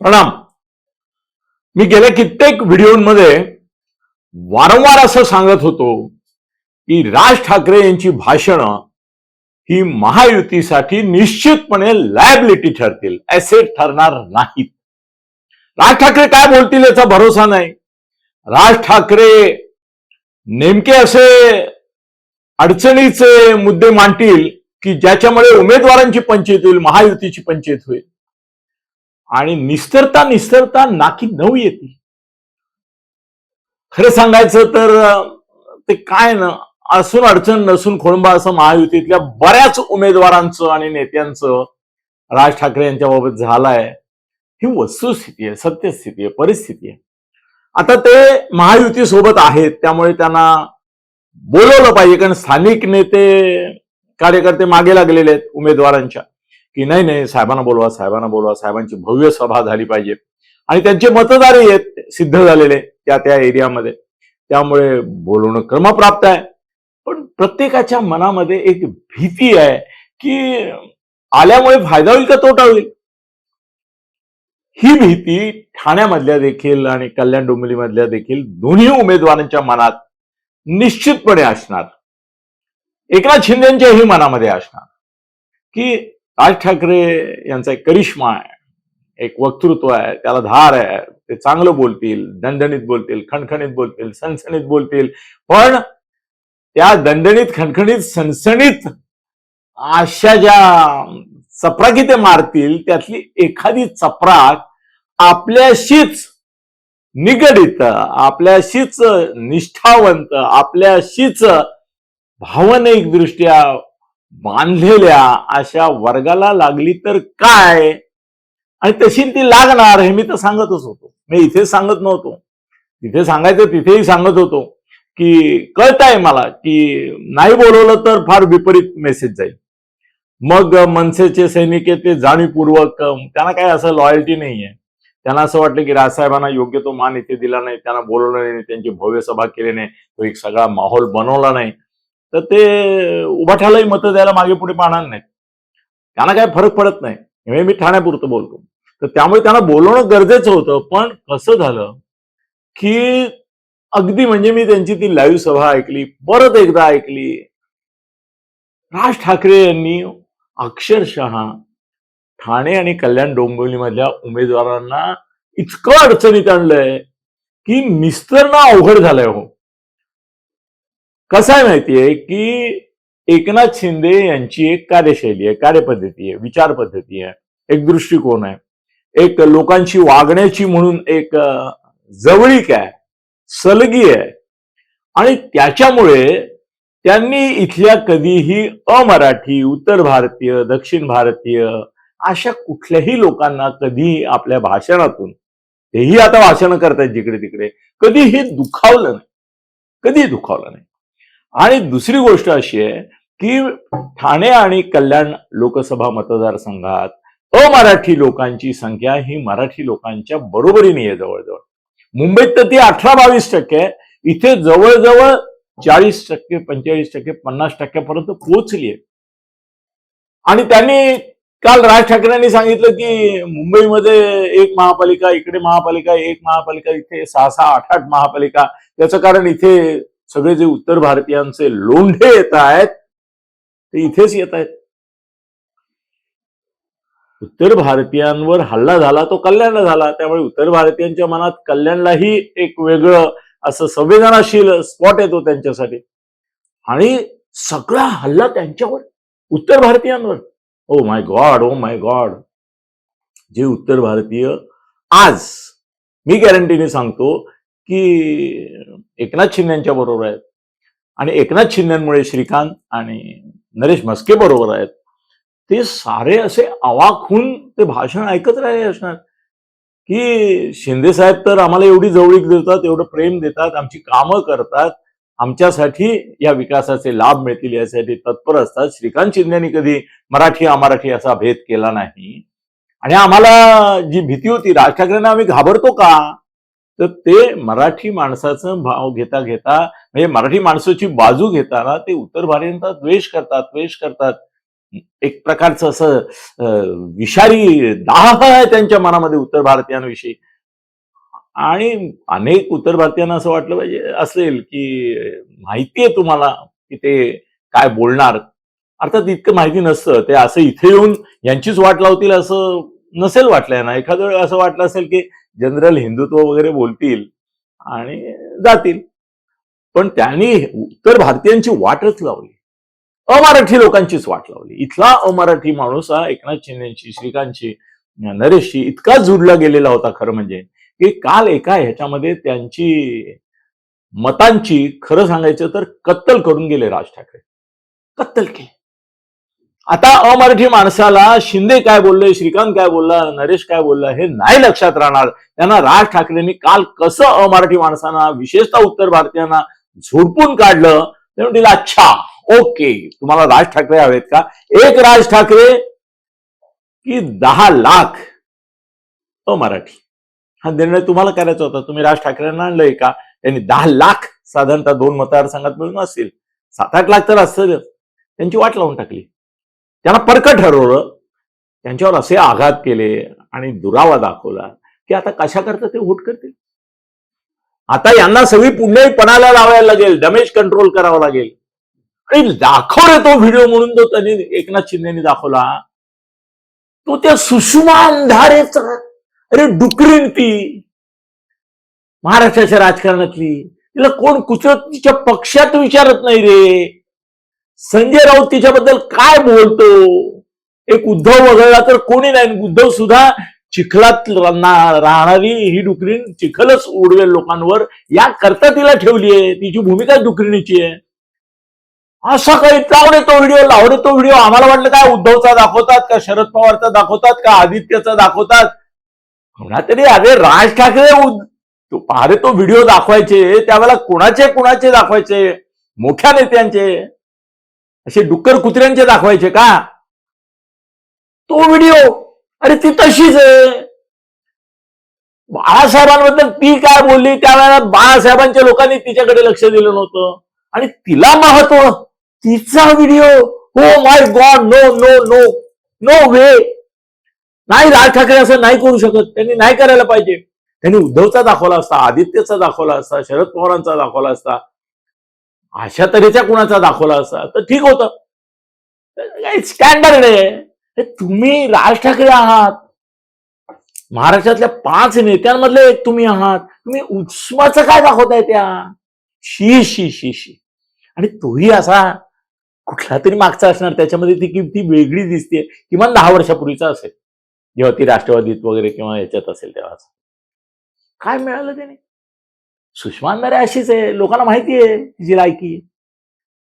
प्रणाम. मी गेल्या कित्येक व्हिडिओमध्ये वारंवार असं सांगत होतो की राज ठाकरे यांची भाषणं ही महायुतीसाठी निश्चितपणे लायबिलिटी ठरतील ऍसेट ठरणार नाहीत. राज ठाकरे काय बोलतील याचा भरोसा नाही. राज ठाकरे नेमके असे अडचणीचे मुद्दे मांडतील की ज्याच्यामुळे उमेदवारांची पंचायत होईल महायुतीची पंचायत होईल. आणि निस्तरता निस्तरता नाकी नऊ येते. खरं सांगायचं तर ते काय ना असून अडचण नसून खोळंबा असं महायुतीतल्या बऱ्याच उमेदवारांचं आणि नेत्यांचं राज ठाकरे यांच्या बाबत झालाय. ही वस्तुस्थिती आहे सत्यस्थिती आहे परिस्थिती आहे. आता ते महायुती सोबत आहेत त्यामुळे त्यांना बोलवलं पाहिजे कारण स्थानिक नेते कार्यकर्ते मागे लागलेले आहेत उमेदवारांच्या. की नाही नाही साहेबांना बोलवा साहेबांना बोलवा साहेबांची भव्य सभा झाली पाहिजे. आणि त्यांचे मतदारही आहेत सिद्ध झालेले त्या त्या एरियामध्ये. त्यामुळे बोलवणं क्रमप्राप्त आहे. पण प्रत्येकाच्या मनामध्ये एक भीती आहे की आल्यामुळे फायदा होईल का तोटा होईल? ही भीती ठाण्यामधल्या देखील आणि कल्याण डोंबिवलीमधल्या देखील दोन्ही उमेदवारांच्या मनात निश्चितपणे असणार. एकनाथ शिंदेच्याही मनामध्ये असणार. की राज ठाकरे यांचा एक करिश्मा आहे एक वक्तृत्व आहे त्याला धार आहे. ते चांगलं बोलतील दणदणीत बोलतील खणखणीत बोलतील सणसणीत बोलतील. पण त्या दणदणीत खणखणीत सणसणीत अशा ज्या चपराकी ते मारतील त्यातली एखादी चपराक आपल्याशीच निगडित आपल्याशीच निष्ठावंत आपल्याशीच भावनिक दृष्ट्या बांधलेल्या अशा वर्गाला लागली तर काय? आणि तशी ती लागणार हे मी तर सांगतच होतो. मी इथे सांगत नव्हतो. तिथे सांगायचं तिथेही सांगत होतो की कळत आहे मला की नाही बोलवलं तर फार विपरीत मेसेज जाईल. मग मनसेचे सैनिक आहेत ते जाणीवपूर्वक त्यांना काय असं लॉयल्टी नाहीये. त्यांना असं वाटलं की राजसाहेबांना योग्य तो मान इथे दिला नाही त्यांना बोलवलं नाही त्यांची भव्य सभा केली नाही तो एक सगळा माहोल बनवला नाही. तर ते उभाठ्यालाही मतं द्यायला मागे पुढे पाहणार नाहीत. त्यांना काय फरक पडत नाही. हे मी ठाण्यापुरतं बोलतो. तर त्यामुळे त्यांना बोलवणं गरजेचं होतं. पण कसं झालं की अगदी म्हणजे मी त्यांची ती लाईव्ह सभा ऐकली परत एकदा ऐकली. राज ठाकरे यांनी अक्षरशः ठाणे आणि कल्याण डोंबिवलीमधल्या उमेदवारांना इतकं अडचणीत आणलंय की निस्तरणं अवघड झालंय हो. कसं आहे माहितीये की एकनाथ शिंदे यांची एक कार्यशैली आहे कार्यपद्धती आहे विचार पद्धती आहे एक दृष्टिकोन आहे. एक लोकांची वागण्याची म्हणून एक जवळीक आहे सलगी आहे. आणि त्याच्यामुळे त्यांनी इथल्या कधीही अमराठी उत्तर भारतीय दक्षिण भारतीय अशा कुठल्याही लोकांना कधी आपल्या भाषणातून तेही आता भाषण करतायत जिकडे तिकडे कधीही दुखावलं नाही. कधी दुखावलं नाही. आणि दुसरी गोष्ट अशी आहे की ठाणे आणि कल्याण लोकसभा मतदारसंघात अमराठी लोकांची संख्या ही मराठी लोकांच्या बरोबरीने आहे जवळजवळ. मुंबईत तर ती अठरा बावीस टक्के आहे. इथे जवळजवळ चाळीस टक्के पंचेचाळीस टक्के पन्नास टक्क्यापर्यंत पोहोचली आहे. आणि त्यांनी काल राज ठाकरेंनी सांगितलं की मुंबईमध्ये एक महापालिका इकडे महापालिका एक महापालिका इथे सहा सहा आठ आठ महापालिका. त्याचं कारण इथे सगळे जे उत्तर भारतीयांचे लोंढे येत आहेत ते इथेच येत आहेत. उत्तर भारतीयांवर हल्ला झाला तो कल्याणला झाला. त्यामुळे उत्तर भारतीयांच्या मनात कल्याणलाही एक वेगळं असं संवेदनाशील स्पॉट येतो त्यांच्यासाठी. आणि सगळा हल्ला त्यांच्यावर उत्तर भारतीयांवर. Oh my God oh my God जे उत्तर भारतीय आज मी गॅरंटीने सांगतो की एकनाथ शिंदेच्या बरोबर आहेत. आणि एकनाथ शिंदेमुळे श्रीकांत आणि नरेश म्हस्के बरोबर आहेत. ते सारे असे आवाखून ते भाषण ऐकत राहिले असणार. की शिंदे साहेब तर आम्हाला एवढी जवळीक देतात एवढं प्रेम देतात आमची कामं करतात. आमच्यासाठी या विकासाचे लाभ मिळतील यासाठी तत्पर असतात. श्रीकांत शिंदेनी कधी मराठी अमराठी असा भेद केला नाही. आणि आम्हाला जी भीती होती राज ठाकरेंना आम्ही घाबरतो का? तर ते मराठी माणसाचं भाव घेता घेता म्हणजे मराठी माणसाची बाजू घेताना ते उत्तर भारतीयांचा द्वेष करतात द्वेष करतात. एक प्रकारचं असं विषारी दाह आहे त्यांच्या मनामध्ये उत्तर भारतीयांविषयी. आणि अनेक उत्तर भारतीयांना असं वाटलं पाहिजे असेल की माहिती आहे तुम्हाला की ते काय बोलणार. अर्थात इतकं माहिती नसतं ते असं इथे येऊन यांचीच वाट लावतील असं नसेल वाटलं ना एखादं असं वाटलं असेल की जनरल हिंदुत्व वगैरे बोलतील आणि जातील. पण त्यांनी उत्तर भारतीयांची वाटच लावली. अमराठी लोकांचीच वाट लावली. इथला अमराठी माणूस हा एकनाथ शिंदेशी श्रीकांतशी नरेशशी इतका जुडला गेलेला होता खरं म्हणजे की काल एका ह्याच्यामध्ये त्यांची मतांची खरं सांगायचं तर कत्तल करून गेले राज ठाकरे. कत्तल केले. आता अमराठी माणसाला शिंदे काय बोलले श्रीकांत काय बोलला नरेश काय बोलला हे नाही लक्षात राहणार. त्यांना राज ठाकरेंनी काल कसं अमराठी माणसांना विशेषतः उत्तर भारतीयांना झोडपून काढलं ते म्हणतील अच्छा ओके तुम्हाला राज ठाकरे हवेत का? एक राज ठाकरे की दहा लाख अमराठी. हा निर्णय तुम्हाला करायचा होता. तुम्ही राज ठाकरेंना आणलंय का? त्यांनी दहा लाख साधारणतः दोन मतदारसंघात मिळून असतील. सात आठ लाख तर असतील त्यांची वाट लावून टाकली. त्यांना परक ठरवलं त्यांच्यावर असे आघात केले आणि दुरावा दाखवला की आता कशा करता ते व्होट करतील? आता यांना सगळी पुण्याही पणाला लावायला लागेल डॅमेज कंट्रोल करावा लागेल. आणि दाखव तो व्हिडिओ म्हणून तो त्यांनी एकनाथ शिंदेनी दाखवला तो त्या सुषमा अंधारेचा अरे डुकरीन ती महाराष्ट्राच्या राजकारणातली तिला कोण कुचरत तिच्या पक्षात विचारत नाही रे. संजय राऊत तिच्याबद्दल काय बोलतो? एक उद्धव वगळला तर कोणी नाही. उद्धव सुद्धा चिखलात राहणारी ही डुकरीन चिखलच उडवेल लोकांवर. या करता तिला ठेवली आहे. तिची भूमिका डुकरीणीची आहे. असा काही लावडे तो व्हिडिओ लावडे तो व्हिडिओ. आम्हाला वाटलं काय उद्धवचा दाखवतात का शरद पवारचा दाखवतात का आदित्यचा दाखवतात? कोणा तरी अरे राज ठाकरे तो अरे तो व्हिडिओ दाखवायचे. त्यावेळेला कुणाचे कुणाचे दाखवायचे? मोठ्या नेत्यांचे. असे डुक्कर कुत्र्यांचे दाखवायचे का? तो व्हिडिओ अरे ती तशीच आहे. बाळासाहेबांबद्दल ती काय बोलली? त्यावेळेला बाळासाहेबांच्या लोकांनी तिच्याकडे लक्ष दिलं नव्हतं. आणि तिला महत्त्व तिचा video oh my god no no no no way नाही राज ठाकरे असं नाही करू शकत. त्यांनी नाही करायला पाहिजे. त्यांनी उद्धवचा दाखवला असता आदित्यचा दाखवला असता शरद पवारांचा दाखवला असता. अशा तऱ्हेच्या कुणाचा दाखवला असा तर ठीक होतं. स्टँडर्ड आहे. तुम्ही राज ठाकरे आहात. महाराष्ट्रातल्या पाच नेत्यांमधले एक तुम्ही आहात. तुम्ही उत्सवाचं काय दाखवताय त्या? शी शी शी शी. आणि तोही असा कुठला तरी मागचा असणार. त्याच्यामध्ये ती की ती वेगळी दिसते. किमान दहा वर्षापूर्वीचा असेल. जेव्हा ती राष्ट्रवादीत वगैरे किंवा याच्यात असेल तेव्हाच. काय मिळालं त्याने? सुषमा अंधारे अशीच आहे. लोकांना माहिती आहे तिची लायकी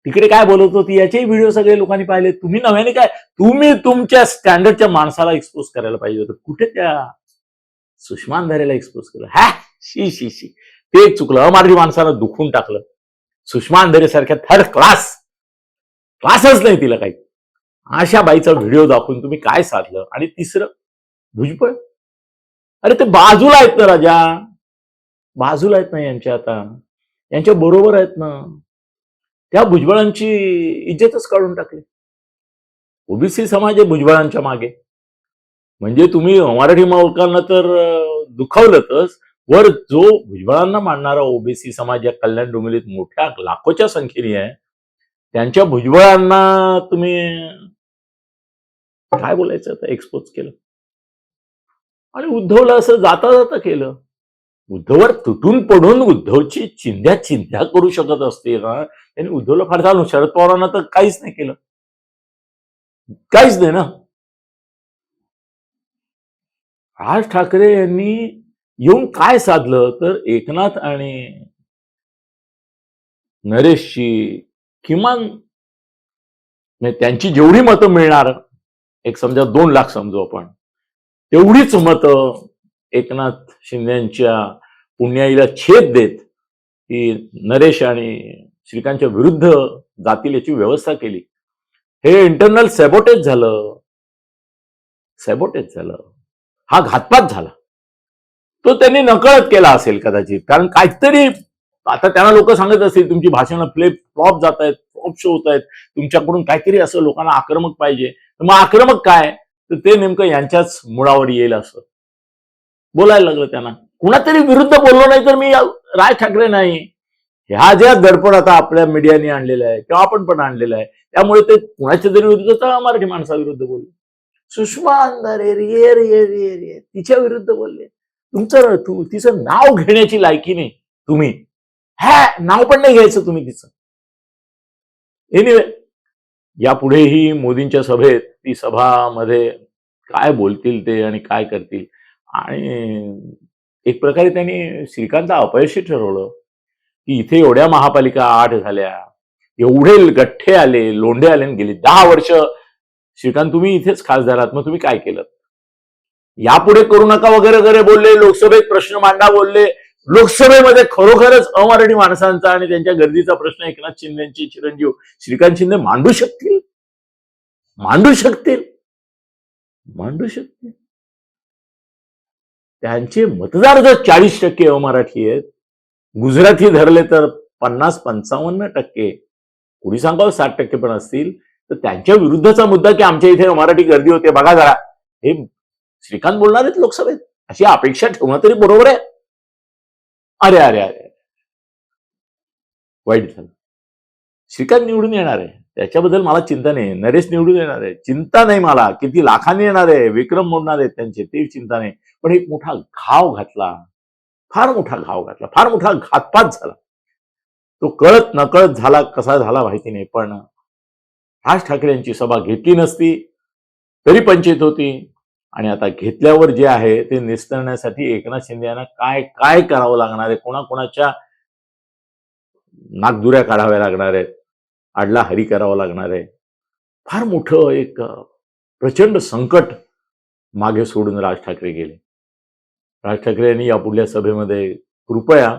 तिकडे काय बोलत होती याचेही व्हिडिओ सगळे लोकांनी पाहिले. तुम्ही नव्याने काय तुम्ही तुमच्या स्टँडर्डच्या माणसाला एक्सपोज करायला पाहिजे होतं. कुठे त्या सुषमा अंधारेला एक्सपोज केलं? हॅ? शी शी शी. ते एक चुकलं. अमारी माणसाला दुखून टाकलं. सुषमा अंधारे सारख्या थर्ड क्लास क्लासच नाही तिला काही. अशा बाईचा व्हिडिओ दाखवून तुम्ही काय साधलं? आणि तिसरं भुजबळ. अरे ते बाजूला आहेत ना राजा. बाजूला आहेत ना यांच्या आता. यांच्या बरोबर आहेत ना. त्या भुजबळांची इज्जतच काढून टाकली. ओबीसी समाज आहे भुजबळांच्या मागे. म्हणजे तुम्ही मराठी लोकांना तर दुखावलंतच. वर जो भुजबळांना मानणारा ओबीसी समाज या कल्याण डोंबिवलीत मोठ्या लाखोच्या संख्येने आहे त्यांच्या भुजबळांना तुम्ही काय बोलायचं आता? एक्सपोज केलं. आणि उद्धवला असं जाता जाता केलं. उद्धववर तुटून पडून उद्धवची चिंध्या चिंध्या करू शकत असते ना त्यांनी उद्धवला फार चालू शरद पवारांना तर काहीच नाही केलं. काहीच नाही ना. राज ठाकरे यांनी येऊन काय साधलं? तर एकनाथ आणि नरेशची किमान म्हणजे त्यांची जेवढी मतं मिळणार एक समजा दोन लाख समजू आपण तेवढीच मतं एकनाथ शिंदेच्या पुण्याईला छेद देत की नरेश आणि श्रीकांतच्या विरुद्ध जातील याची व्यवस्था केली. हे इंटरनल सॅबोटेज झालं. सॅबोटेज झालं. हा घातपात झाला. तो त्यांनी नकळत केला असेल कदाचित. कारण काहीतरी आता त्यांना लोक सांगत असतील तुमची भाषणं प्ले फ्लॉप जात आहेत फ्लॉप शो होत आहेत तुमच्याकडून काहीतरी असं लोकांना आक्रमक पाहिजे. मग आक्रमक काय? तर ते नेमकं यांच्याच मुळावर येईल असं. बोलायला लागलं त्यांना. कुणातरी विरुद्ध बोललो नाही तर मी राज ठाकरे नाही. ह्या ज्या दडपण आता आपल्या मीडियाने आणलेलं आहे किंवा आपण पण आणलेलं आहे त्यामुळे ते कुणाच्या तरी विरुद्ध मराठी माणसाविरुद्ध बोलले. सुषमा अंधारे रे रे रे रे तिच्या विरुद्ध बोलले. तुमचं तू तिचं नाव घेण्याची लायकी नाही तुम्ही. ह्या नाव पण नाही घ्यायचं तुम्ही तिचं. एनिवे यापुढेही मोदींच्या सभेत ती सभामध्ये काय बोलतील ते आणि काय करतील आणि एक प्रकारे त्यांनी श्रीकांत अपयशी ठरवलं की इथे एवढ्या महापालिका आठ झाल्या एवढे गठ्ठे आले लोंढे आले आणि गेले दहा वर्ष श्रीकांत तुम्ही इथेच खासदार आहात मग तुम्ही काय केलं? यापुढे करू नका वगैरे वगैरे बोलले लोकसभेत प्रश्न मांडा बोलले लोकसभेमध्ये खरोखरच अमराठी माणसांचा आणि त्यांच्या गर्दीचा प्रश्न एकनाथ शिंदेची चिरंजीव श्रीकांत शिंदे मांडू शकतील? मांडू शकतील? मांडू शकतील. त्यांचे मतदार जर चाळीस टक्के हो मराठी आहेत गुजराती धरले तर पन्नास पंचावन्न टक्के. कुणी सांगावं साठ टक्के पण असतील. तर त्यांच्या विरुद्धचा मुद्दा की आमच्या इथे मराठी गर्दी होते बघा जरा. हे श्रीकांत बोलणार आहेत लोकसभेत. अशी अपेक्षा ठेवणं तरी बरोबर आहे. अरे अरे अरे. वाईट झालं. श्रीकांत निवडून येणार आहे. त्याच्याबद्दल मला चिंता नाही. नरेश निवडून येणार आहे. चिंता नाही मला. किती लाखांनी येणार आहे. विक्रम मोडणार आहेत त्यांचे. ते चिंता नाही. पण एक मोठा घाव घातला. फार मोठा घाव घातला. फार मोठा घातपात झाला. तो कळत नकळत झाला कसा झाला माहिती नाही. पण राज ठाकरे यांची सभा घेतली नसती. तरी पंचायत होती. आणि आता घेतल्यावर जे आहे ते निस्तरण्यासाठी एकनाथ शिंदे यांना काय काय करावं लागणार आहे? कोणाकोणाच्या नागदुऱ्या काढाव्या लागणार आहेत? आडला हरी करावा लागणार आहे. फार मोठं एक प्रचंड संकट मागे सोडून राज ठाकरे गेले. राज ठाकरे यांनी यापुढल्या सभेमध्ये कृपया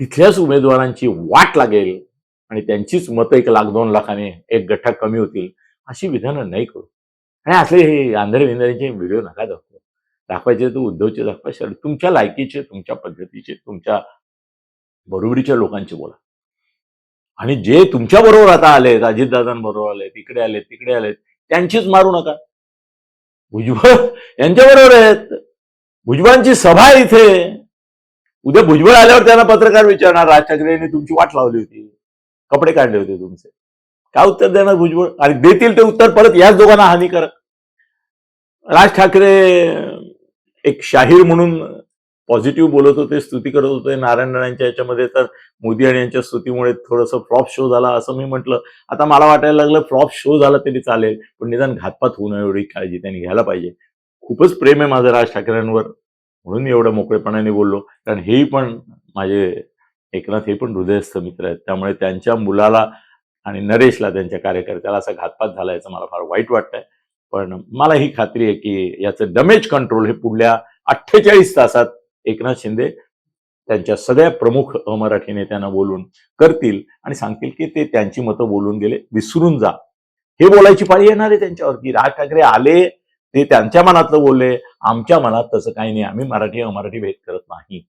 तिथल्याच उमेदवारांची वाट लागेल आणि त्यांचीच मतं एक लाख दोन लाखाने एक गठ्ठा कमी होतील अशी विधानं नाही करू. आणि असले हे आंधळे विंधळेचे व्हिडिओ नका दाखवू. दाखवायचे तर उद्धवचे दाखवायचे तुमच्या लायकीचे तुमच्या पद्धतीचे तुमच्या बरोबरीच्या लोकांचे बोला. आणि जे तुमच्या बरोबर आता आलेत अजितदादांबरोबर आले तिकडे आले तिकडे आलेत त्यांचीच मारू नका. भुजबळ यांच्या बरोबर आहेत. भुजबळांची सभा इथे. उद्या भुजबळ आल्यावर त्यांना पत्रकार विचारणार राज ठाकरे यांनी तुमची वाट लावली होती. कपडे काढले होते तुमचे. काय उत्तर देणार भुजबळ? आणि देतील ते उत्तर परत याच दोघांना हानिकारक. राज ठाकरे एक शाहीर म्हणून पॉझिटिव्ह बोलत होते स्तुती करत होते नारायण राणांच्या याच्यामध्ये तर मोदी आणि यांच्या स्तुतीमुळे थोडंसं फ्लॉप शो झाला असं मी म्हटलं. आता मला वाटायला लागलं फ्लॉप शो झाला तरी चालेल पण निदान घातपात होऊ नये एवढी काळजी त्यांनी घ्यायला पाहिजे. खूपच प्रेम आहे माझं राज ठाकरेंवर म्हणून मी एवढं मोकळेपणाने बोललो. कारण हेही पण माझे एकनाथ हे पण हृदयस्थ मित्र आहेत. त्यामुळे त्यांच्या मुलाला आणि नरेशला त्यांच्या कार्यकर्त्याला असा घातपात झाला याचं मला फार वाईट वाटतंय. पण मला ही खात्री आहे की याचं डमेज कंट्रोल हे पुढल्या अठ्ठेचाळीस तासात एकनाथ शिंदे त्यांच्या सगळ्या प्रमुख मराठी नेत्यांना बोलून करतील आणि सांगतील की ते त्यांची मतं बोलून गेले विसरून जा. हे बोलायची पाळी येणार आहे त्यांच्यावर की राज ठाकरे आले ते त्यांच्या मनातलं बोलले आमच्या मनात तसं काही नाही आम्ही मराठी अमराठी भेद करत नाही.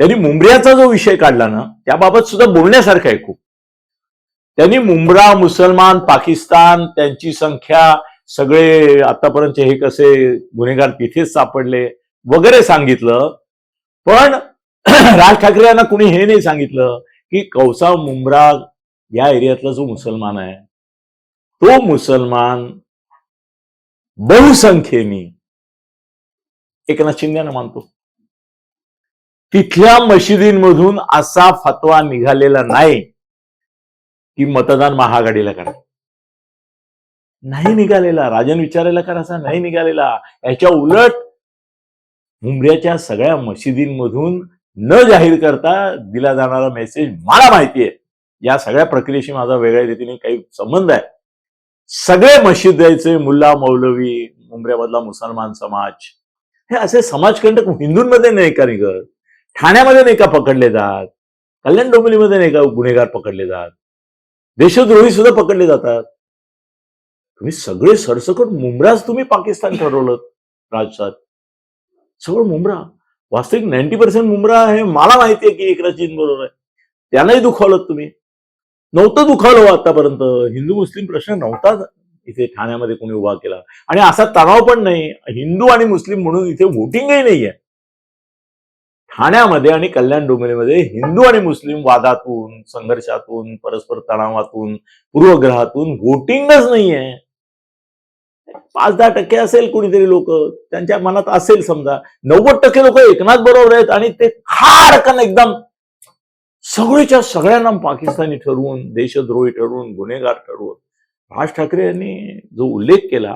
त्यांनी मुंबऱ्याचा जो विषय काढला ना त्याबाबत सुद्धा बोलण्यासारखं आहे खूप. त्यांनी मुंब्रा मुसलमान पाकिस्तान त्यांची संख्या सगळे आतापर्यंत हे कसे गुन्हेगार तिथेच सापडले वगैरे सांगितलं पण राज ठाकरे यांना कुणी हे नाही सांगितलं की कौसा मुंब्रा या एरियातला जो मुसलमान आहे तो मुसलमान बहुसंख्येने एकनाथ शिंदेना मानतो. तिथल्या मशिदींमधून असा फतवा निघालेला नाही की मतदान महाआघाडीला करा. नाही निघालेला राजन विचारायला करा असा नाही निघालेला. याच्या उलट मुंबऱ्याच्या सगळ्या मशिदींमधून न जाहीर करता दिला जाणारा मेसेज मला माहिती आहे. या सगळ्या प्रक्रियेशी माझा वेगळ्या रीतीने काही संबंध आहे. सगळे मशिदाचे मुल्ला मौलवी मुंबऱ्यामधला मुसलमान समाज. हे असे समाजकंटक हिंदूंमध्ये नाही का निघत? ठाण्यामध्ये नाही का पकडले जात? कल्याण डोंबिवलीमध्ये नाही का गुन्हेगार पकडले जात? देशद्रोही सुद्धा पकडले जातात. तुम्ही सगळे सरसकट मुंब्राच तुम्ही पाकिस्तान ठरवलं राजसात सगळं मुंब्रा. वास्तविक नाईन्टी पर्सेंट मुंब्रा हे मला माहिती आहे की एकराजीन बरोबर आहे. त्यांनाही दुखावलं तुम्ही. नव्हतं दुखावलं आतापर्यंत. हिंदू मुस्लिम प्रश्न नव्हता इथे ठाण्यामध्ये कोणी उभा केला. आणि असा तणाव पण नाही. हिंदू आणि मुस्लिम म्हणून इथे वोटिंगही नाहीये. ठाण्यामध्ये आणि कल्याण डोंबिवलीमध्ये हिंदू आणि मुस्लिम वादातून संघर्षातून परस्पर तणावातून पूर्वग्रहातून वोटिंगच नाहीये. पाच दहा टक्के असेल कुणीतरी लोक. त्यांच्या मनात असेल समजा. नव्वद टक्के लोक एकनाथ बरोबर आहेत आणि ते खाडकन एकदम सगळीच्या सगळ्यांना पाकिस्तानी ठरवून देशद्रोही ठरवून गुन्हेगार ठरवून. राज ठाकरे यांनी जो उल्लेख केला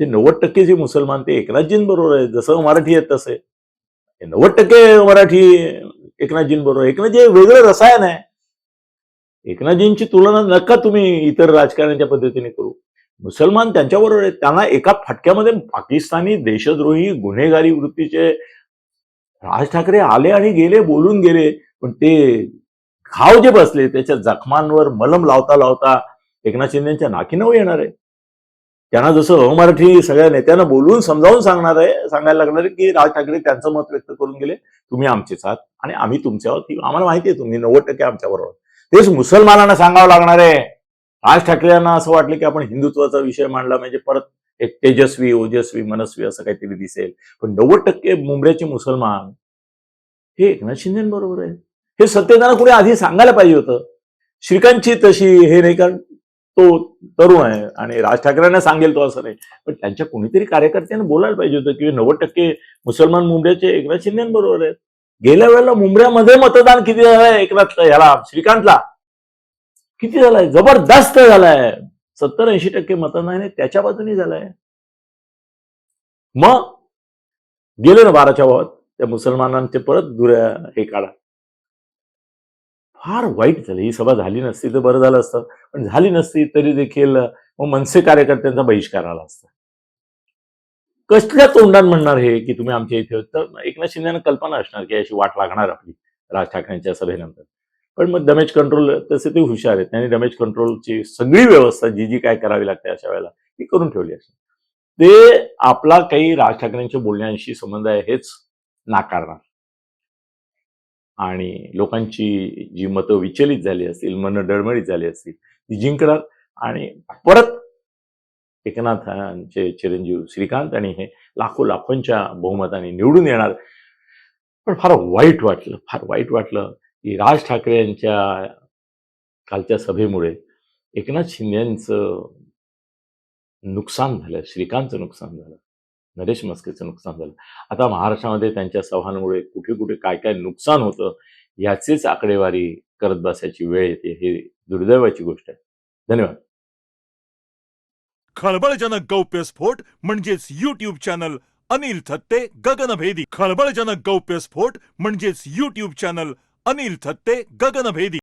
ते नव्वद टक्के जे मुसलमान ते एकनाथजींबरोबर आहेत. जसं मराठी आहेत तसे. नव्वद टक्के मराठी एकनाथजींबरोबर एकनाथजी हे वेगळं रसायन आहे. एकनाथजींची तुलना नका तुम्ही इतर राजकारण्याच्या पद्धतीने करू. मुसलमान त्यांच्याबरोबर आहेत. त्यांना एका फटक्यामध्ये पाकिस्तानी देशद्रोही गुन्हेगारी वृत्तीचे राज ठाकरे आले आणि गेले बोलून गेले. पण ते घाव जे बसले त्याच्या जखमांवर मलम लावता लावता एकनाथ शिंदेच्या नाकीनव येणार आहे. त्यांना जसं हो अमराठी सगळ्या नेत्यांना बोलून समजावून सांगणार आहे सांगायला लागणार आहे की राज ठाकरे त्यांचं मत व्यक्त करून गेले. तुम्ही आमचेच आहात आणि आम्ही तुमच्यावर आहोत. आम्हाला माहिती आहे तुम्ही नव्वद टक्के आमच्या बरोबर तेच मुसलमानांना सांगावं लागणार आहे. राज ठाकरे यांना असं वाटलं की आपण हिंदुत्वाचा विषय मांडला म्हणजे परत एक तेजस्वी ओजस्वी मनस्वी असं काहीतरी दिसेल. पण नव्वद टक्के मुंबऱ्याचे मुसलमान हे एकनाथ शिंदेबरोबर आहे. हे सत्यताना कुणी आधी सांगायला पाहिजे होतं? श्रीकांतची तशी हे नाही कारण तो तरुण आहे आणि राज ठाकरेंना सांगेल तो असं नाही. पण त्यांच्या कोणीतरी कार्यकर्त्यांना बोलायला पाहिजे होतं की नव्वद टक्के मुसलमान मुंबईचे एकनाथ शिंदेबरोबर आहेत. गेल्या वेळेला मुंबऱ्यामध्ये मतदान किती झालं एकनाथ ह्याला श्रीकांतला? किती झालाय? जबरदस्त झालाय. सत्तर ऐंशी टक्के मतदान त्याच्या बाजूने झालंय. मग गेले ना बाराच्या भावात त्या मुसलमानांचे परत दुऱ्या हे काढा. फार वाईट झालं. ही सभा झाली नसती तर बरं झालं असतं. पण झाली नसती तरी देखील मग मनसे कार्यकर्त्यांचा बहिष्कार आला असता. कसल्या तोंडात म्हणणार हे की तुम्ही आमच्या इथे? तर एकनाथ शिंदेना कल्पना असणार की अशी वाट लागणार आपली. राज ठाकरेंच्या सभेनंतर. पण मग डॅमेज कंट्रोल तसे ते हुशार आहेत. त्यांनी डॅमेज कंट्रोलची सगळी व्यवस्था जी जी काय करावी लागते अशा वेळेला ती करून ठेवली असते ते आपला काही राज ठाकरेंच्या बोलण्याशी संबंध आहे हेच नाकारणार. आणि लोकांची जी मतं विचलित झाली असतील मन डळमळीत झाली असतील ती जिंकणार. आणि परत एकनाथांचे चिरंजीव श्रीकांत आणि हे लाखो लाखोंच्या बहुमताने निवडून येणार. पण फार वाईट वाटलं फार वाईट वाटलं. की राज ठाकरे यांच्या कालच्या सभेमुळे एकनाथ शिंदेचं नुकसान झालं श्रीकांतचं नुकसान झालं नरेश मस्केचं नुकसान झालं. आता महाराष्ट्रामध्ये त्यांच्या सभांमुळे कुठे कुठे काय काय नुकसान होतं याचीच आकडेवारी करत बसायची वेळ येते हे दुर्दैवाची गोष्ट आहे. धन्यवाद. खळबळजनक गौप्यस्फोट म्हणजेच युट्यूब चॅनल अनिल थत्ते गगनभेदी. खळबळजनक गौप्यस्फोट म्हणजेच युट्यूब चॅनल अनिल थत्ते गगनभेदी.